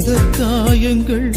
இந்த காயங்கள்.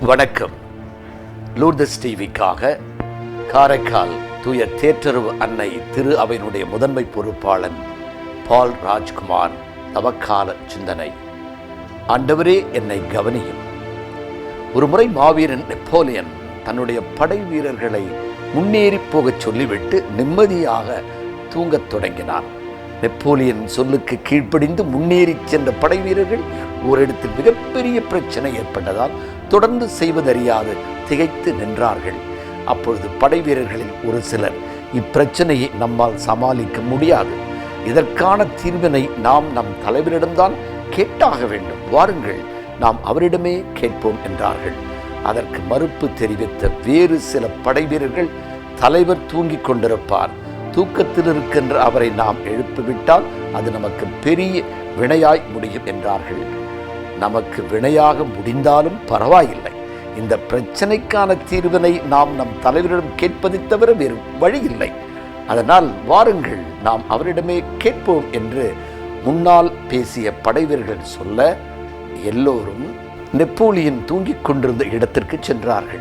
வணக்கம். லூர்தஸ் டிவிக்காக காரைக்கால் தூய தேற்றரவு அன்னை திரு அவையினுடைய முதன்மை பொறுப்பாளன் பால் ராஜ்குமார் தவக்கால சிந்தனை. ஆண்டவரே என்னை கவனியும். ஒருமுறை மாவீரன் நெப்போலியன் தன்னுடைய படை வீரர்களை முன்னேறி போகச் சொல்லிவிட்டு நிம்மதியாக தூங்கத் தொடங்கினான். நெப்போலியன் சொல்லுக்கு கீழ்ப்படிந்து முன்னேறி சென்ற படை வீரர்கள் ஓரிடத்தில் மிகப்பெரிய பிரச்சனை ஏற்பட்டதால் தொடர்ந்து செய்வதறியாது திகைத்து நின்றார்கள். அப்பொழுது படை வீரர்களில் ஒரு சிலர் இப்பிரச்சனையை நம்மால் சமாளிக்க முடியாது. இதற்கான தீர்வினை நாம் நம் தலைவரிடம்தான் கேட்டாக வேண்டும். வாருங்கள் நாம் அவரிடமே கேட்போம் என்றார்கள். அதற்கு மறுப்பு தெரிவித்த வேறு சில படை வீரர்கள் தலைவர் தூங்கிக் கொண்டிருப்பார். தூக்கத்தில் இருக்கின்ற அவரை நாம் எழுப்பிவிட்டால் அது நமக்கு பெரிய வினையாய் முடியும் என்றார்கள். நமக்கு வினையாக முடிந்தாலும் பரவாயில்லை. இந்த பிரச்சனைக்கான தீர்வினை நாம் நம் தலைவரிடம் கேட்பதை தவிர வேறு வழி இல்லை அதனால் வாருங்கள் நாம் அவரிடமே கேட்போம் என்று முன்னால் பேசிய படைவீரர்கள் சொல்ல எல்லோரும் நெப்போலியன் தூங்கிக் கொண்டிருந்த இடத்திற்கு சென்றார்கள்.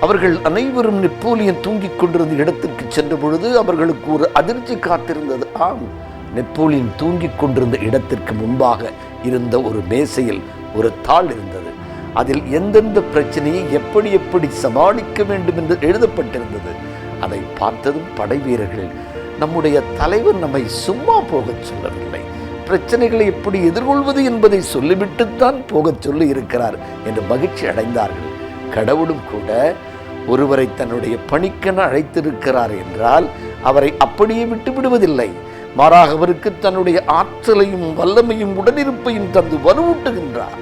அவர்கள் அனைவரும் நெப்போலியன் தூங்கிக் கொண்டிருந்த இடத்திற்கு சென்ற பொழுது அவர்களுக்கு ஒரு அதிர்ச்சி காத்திருந்தது. ஆம் நெப்போலியன் தூங்கிக் கொண்டிருந்த இடத்திற்கு முன்பாக இருந்த ஒரு மேசையில் ஒரு தாள் இருந்தது. அதில் எந்தெந்த பிரச்சனையை எப்படி எப்படி சமாளிக்க வேண்டும் என்று எழுதப்பட்டிருந்தது. அதை பார்த்ததும் படை வீரர்கள் நம்முடைய தலைவர் நம்மை சும்மா போகச் சொல்லவில்லை. பிரச்சனைகளை எப்படி எதிர்கொள்வது என்பதை சொல்லிவிட்டுத்தான் போகச் சொல்லி இருக்கிறார் என்று மகிழ்ச்சி அடைந்தார்கள். கடவுளும் கூட ஒருவரை தன்னுடைய பணிக்கென அழைத்திருக்கிறார் என்றால் அவரை அப்படியே விட்டு விடுவதில்லை மாறாக அவருக்கு தன்னுடைய ஆற்றலையும் வல்லமையும் உடனிருப்பையும் தந்து வலுவூட்டுகின்றார்.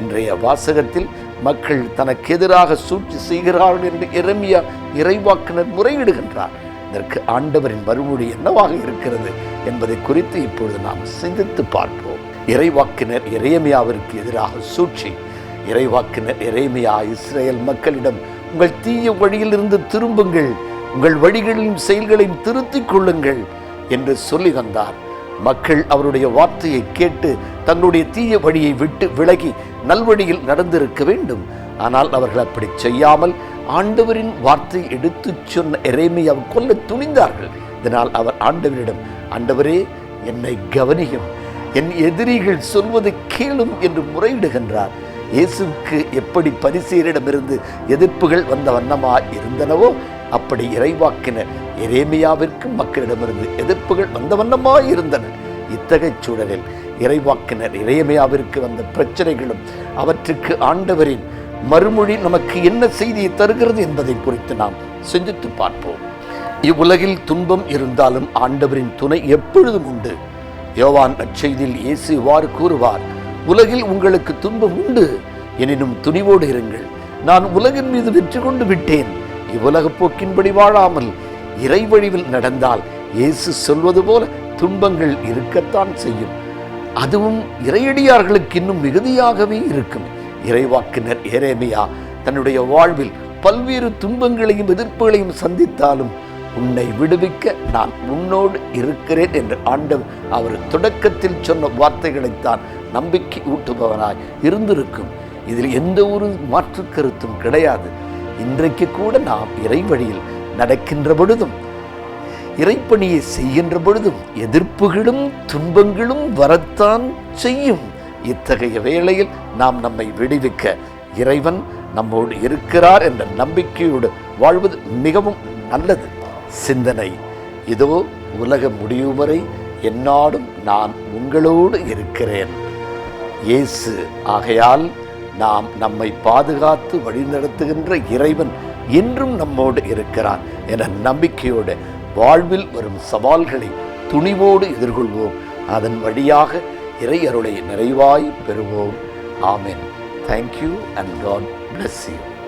இன்றைய வாசகத்தில் மக்கள் தனக்கு எதிராக சூழ்ச்சி செய்கிறார்கள் என்று இறமியா இறைவாக்கினர் முறையிடுகின்றார் இதற்கு ஆண்டவரின் மறுமொழி என்னவாக இருக்கிறது என்பதை குறித்து இப்பொழுது நாம் சிந்தித்து பார்ப்போம். இறைவாக்கினர் இறையமையாவிற்கு எதிராக சூழ்ச்சி. இறைவாக்கினர் இறைமையா இஸ்ரேல் மக்களிடம் உங்கள் தீய வழியிலிருந்து திரும்புங்கள். உங்கள் வழிகளின் செயல்களையும் திருத்திக் கொள்ளுங்கள் என்று சொல்லி வந்தார் மக்கள் அவருடைய வார்த்தையை கேட்டு தங்களுடைய தீய வழியை விட்டு விலகி நல்வழியில் நடந்திருக்க வேண்டும். ஆனால் அவர்கள் அப்படி செய்யாமல் ஆண்டவரின் வார்த்தை எடுத்துச் சொன்ன எரேமியாவை கொல்ல துணிந்தார்கள். இதனால் அவர் ஆண்டவரிடம் ஆண்டவரே என்னை கவனியும். என் எதிரிகள் சொல்வதை கேளும் என்று முறையிடுகின்றார். இயேசுக்கு எப்படி பரிசீரிடமிருந்து எதிர்ப்புகள் வந்த வண்ணமா இருந்தனவோ அப்படி இறைவாக்கின எரேமியாவிற்கு மக்களிடமிருந்து எதிர்ப்புகள் வந்த வண்ணமா இருந்தன. இத்தகைய சூழலில் இறைவாக்கினர் இறையமையாவிற்கு வந்த பிரச்சனைகளும் அவற்றுக்கு ஆண்டவரின் மறுமொழி நமக்கு என்ன செய்தியை தருகிறது என்பதை குறித்து நாம் சிந்தித்து பார்ப்போம். இவ்வுலகில் துன்பம் இருந்தாலும் ஆண்டவரின் துணை எப்பொழுதும் உண்டு. யோவான் நற்செய்தியில் இயேசு இவ்வாறு கூறுவார் உலகில் உங்களுக்கு துன்பம் உண்டு எனினும் துணிவோடு இருங்கள். நான் உலகின் மீது வெற்றி கொண்டு விட்டேன். இவ்வுலக போக்கின்படி வாழாமல் இறை வழிவில் நடந்தால் இயேசு சொல்வது போல துன்பங்கள் இருக்கத்தான் செய்யும். அதுவும் இறையடியார்களுக்கு இன்னும் மிகுதியாகவே இருக்கும். இறைவாக்கினர் ஏரேமியா தன்னுடைய வாழ்வில் பல்வேறு துன்பங்களையும் எதிர்ப்புகளையும் சந்தித்தாலும் உன்னை விடுவிக்க நான் உன்னோடு இருக்கிறேன் என்று ஆண்டவர் அவர் தொடக்கத்தில் சொன்ன வார்த்தைகளைத்தான் நம்பிக்கை ஊட்டுபவனாய் இருந்திருக்கும். இதில் எந்த ஒரு மாற்று கருத்தும் கிடையாது. இன்றைக்கு கூட நாம் இறை வழியில் நடக்கின்ற பொழுதும் இறைப்பணியை செய்கின்ற பொழுதும் எதிர்ப்புகளும் துன்பங்களும் வரத்தான் செய்யும். இத்தகைய வேளையில் நாம் நம்மை விடுவிக்க இறைவன் நம்மோடு இருக்கிறார் என்ற நம்பிக்கையோடு வாழ்வது மிகவும் நல்லது. சிந்தனை. இதோ உலகம் முடியும் வரை என்னாடும் நான் உங்களோடு இருக்கிறேன். இயேசு ஆகையால் நாம் நம்மை பாதுகாத்து வழிநடத்துகின்ற இறைவன் என்றும் நம்மோடு இருக்கிறான் என நம்பிக்கையோடு வாழ்வில் வரும் சவால்களை துணிவோடு எதிர்கொள்வோம். அதன் வழியாக இறை அருளை நிறைவாய் பெறுவோம். Amen. Thank you and God bless you